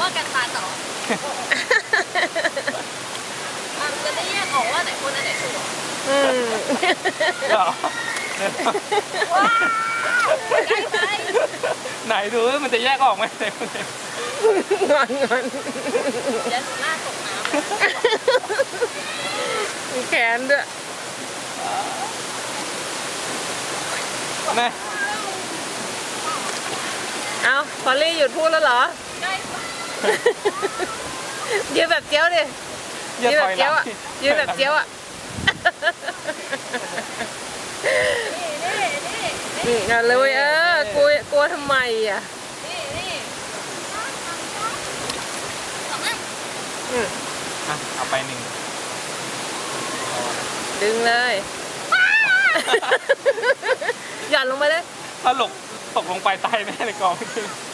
ว่ากันตาต่ออะมันจะได้แยกออกว่าไหนคนอันไหนถูกอืมเดี๋ยวว้าวใกล้ไปไหนดูว่ามันจะแยกออกไหมไหนมันจะงอนงอนเดี๋ยวหนูหน้าตกน้ำมีแขนด้วยแม่เอาพอลลี่หยุดพูดแล้วเหรอใกล้ไป ยืนแบบเจียวดิอย่ายืนถแบอบยหเจีลัยวงอะยืนแบบเจียวอะนี่นี่นี่อืมเอาเลยเว้ยเออกลัวกลัวทำไมอะนี่นี่สองอันอืมอะเอาไปหนึ่งดึงเลยหย่อนลงไปเลยถ้าหลกตกลงไปตายแน่เลยกองเมื่อกี้น